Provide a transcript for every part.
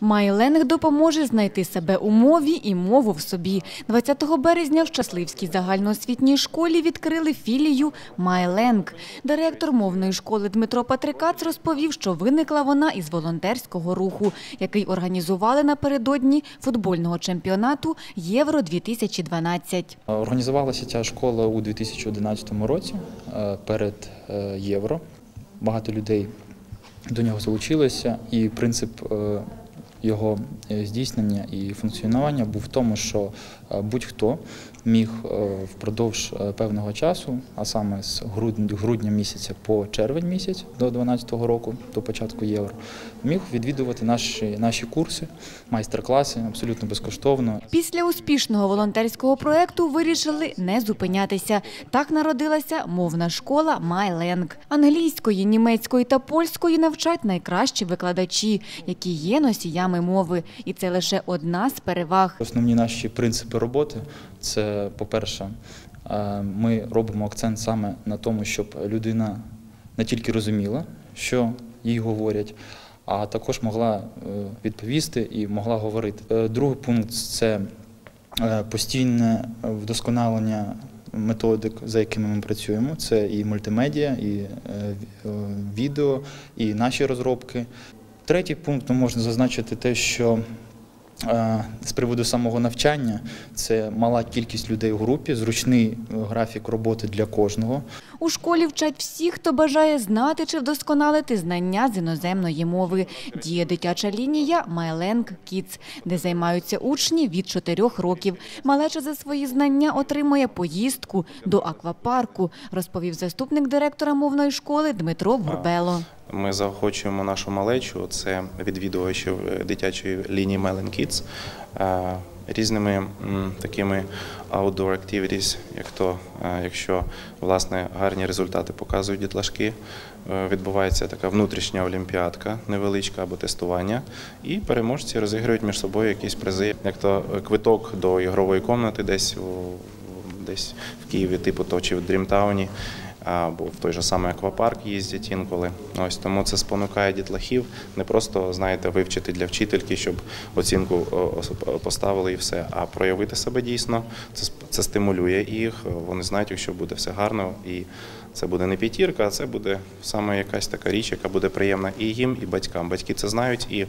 Майленг допоможе знайти себе у мові і мову в собі. 20 березня в Щасливській загальноосвітній школі відкрили філію Майленг. Директор мовної школи Дмитро Патрикац розповів, що виникла вона із волонтерського руху, який організували напередодні футбольного чемпіонату Євро-2012. Організувалася ця школа у 2011 році е, перед е, євро. Багато людей до нього залучилося, і принцип е, його е, здійснення і функціонування був в тому, що е, будь-хто міг е, впродовж певного часу, а саме з грудня, грудня місяця по червень місяць до 2012 року, до початку євро, міг відвідувати наші, наші курси, майстер-класи абсолютно безкоштовно. Після успішного волонтерського проекту вирішили не зупинятися. Так народилася мовна школа Майленг. Англійської, німецької та польської навчать найкращі викладачі, які є носіями мови. І це лише одна з переваг. Основні наші принципи роботи це, по-перше, е, ми робимо акцент саме на тому, щоб людина не тільки розуміла, що їй говорять, а також могла е, відповісти і могла говорити. Е, Другий пункт це постійне вдосконалення методик, за якими ми працюємо. Це і мультимедіа, і ві- відео, і наші розробки. Третій пункт ну, можна зазначити те, що е, з приводу самого навчання це мала кількість людей в групі, зручний е, графік роботи для кожного. У школі вчать всіх, хто бажає знати чи вдосконалити знання з іноземної мови. Діє дитяча лінія Майленг Kids, де займаються учні від 4 років. Малеча за свої знання отримує поїздку до аквапарку, розповів заступник директора мовної школи Дмитро Бурбело. Ми заохочуємо нашу малечу, це відвідувачів е, дитячої лінії Kids, е, різними такими outdoor activities, як то, е, якщо власне гарні результати показують дітлашки, е, відбувається така внутрішня олімпіадка, невеличка або тестування, і переможці розіграють між собою якісь призи, як то е, квиток до ігрової кімнати десь десь в Києві, типу то чи в Дрімтауні, або в той же самий аквапарк їздять інколи. Ось тому це спонукає дітлахів не просто знаєте вивчити для вчительки, щоб оцінку поставили і все, а проявити себе дійсно. Це це стимулює їх. Вони знають, якщо буде все гарно, і це буде не п'ятірка, а це буде саме якась така річ, яка буде приємна і їм, і батькам. Батьки це знають і.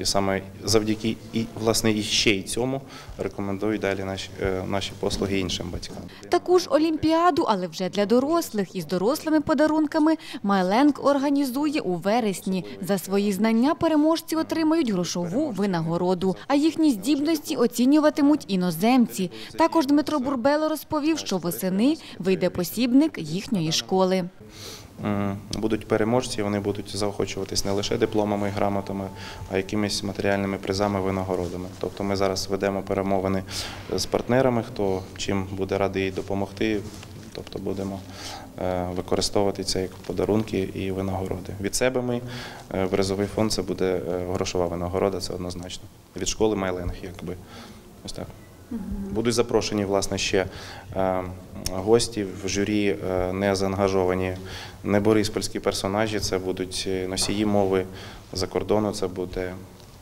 І саме завдяки і власне і ще й цьому рекомендують далі наші, е, наші послуги іншим батькам. Таку ж олімпіаду, але вже для дорослих із дорослими подарунками Майленг організує у вересні. За свої знання переможці отримають грошову винагороду, а їхні здібності оцінюватимуть іноземці. Також Дмитро Бурбело розповів, що восени вийде посібник їхньої школи. Будуть переможці, вони будуть заохочуватись не лише дипломами і грамотами, а якимись матеріальними призами, винагородами. Тобто ми зараз ведемо перемовини з партнерами, хто чим буде радий допомогти. Тобто будемо е, використовувати це як подарунки і винагороди. Від себе ми е, призовий фонд це буде е, грошова винагорода, це однозначно. Від школи Майленг, якби ось так. Будуть запрошені власне ще е, гості в журі е, не заангажовані не бориспольські персонажі. Це будуть е, носії мови за кордону. Це буде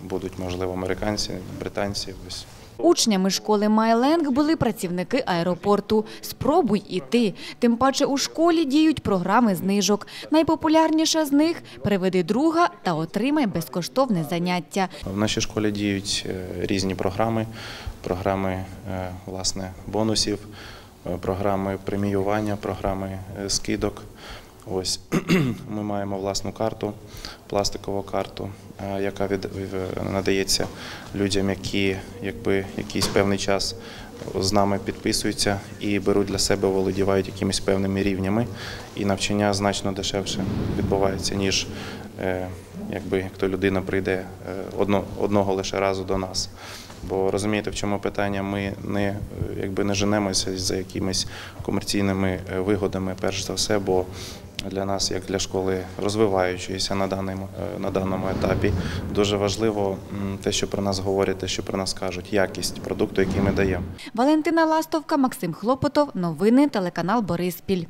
будуть можливо американці, британці. Ось Учнями школи Майленг були працівники аеропорту. Спробуй і ти. Тим паче у школі діють програми знижок. Найпопулярніша з них приведи друга та отримай безкоштовне заняття. в нашій школі діють е, різні програми, програми е, власне бонусів, е, програми преміювання, програми скидок. Ось ми маємо власну карту, пластикову карту, е, яка від, надається людям, які якби якийсь певний час з нами підписуються і беруть для себе, володівають якимись певними рівнями, і навчання значно дешевше відбувається, ніж е, якби як то людина прийде е, одно, одного лише разу до нас. Бо розумієте, в чому питання? Ми не е, якби не женемося за якимись комерційними е, вигодами, перш за все, бо для нас, як для школи розвиваючоїся на даному, е, на даному етапі, дуже важливо те, що про нас говорять, те, що про нас кажуть, якість продукту, який ми даємо. Валентина Ластовка, Максим Хлопотов. Новини телеканал Бориспіль.